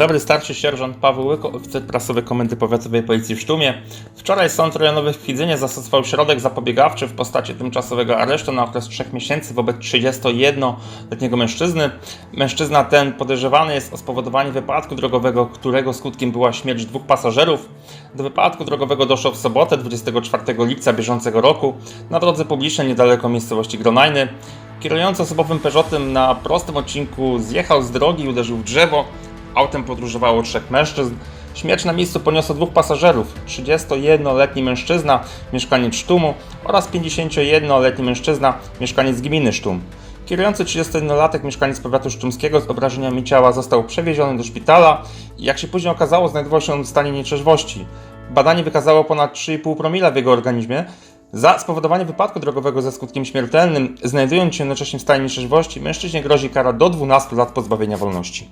dobry, starszy sierżant Paweł Łyko, oficer prasowy Komendy Powiatowej Policji w Sztumie. Wczoraj Sąd Rejonowy w Kwidzynie zastosował środek zapobiegawczy w postaci tymczasowego aresztu na okres 3 miesięcy wobec 31-letniego mężczyzny. Mężczyzna ten podejrzewany jest o spowodowanie wypadku drogowego, którego skutkiem była śmierć dwóch pasażerów. Do wypadku drogowego doszło w sobotę 24 lipca bieżącego roku na drodze publicznej niedaleko miejscowości Gronajny. Kierujący osobowym Peugeotem na prostym odcinku zjechał z drogi i uderzył w drzewo. Autem podróżowało trzech mężczyzn. Śmierć na miejscu poniosło dwóch pasażerów: 31-letni mężczyzna, mieszkaniec Sztumu oraz 51-letni mężczyzna, mieszkaniec gminy Sztum. Kierujący 31-latek mieszkaniec powiatu sztumskiego z obrażeniami ciała został przewieziony do szpitala i jak się później okazało znajdował się on w stanie nieczeźwości. Badanie wykazało ponad 3,5 promila w jego organizmie. Za spowodowanie wypadku drogowego ze skutkiem śmiertelnym, znajdując się jednocześnie w stanie nieczeźwości, mężczyźnie grozi kara do 12 lat pozbawienia wolności.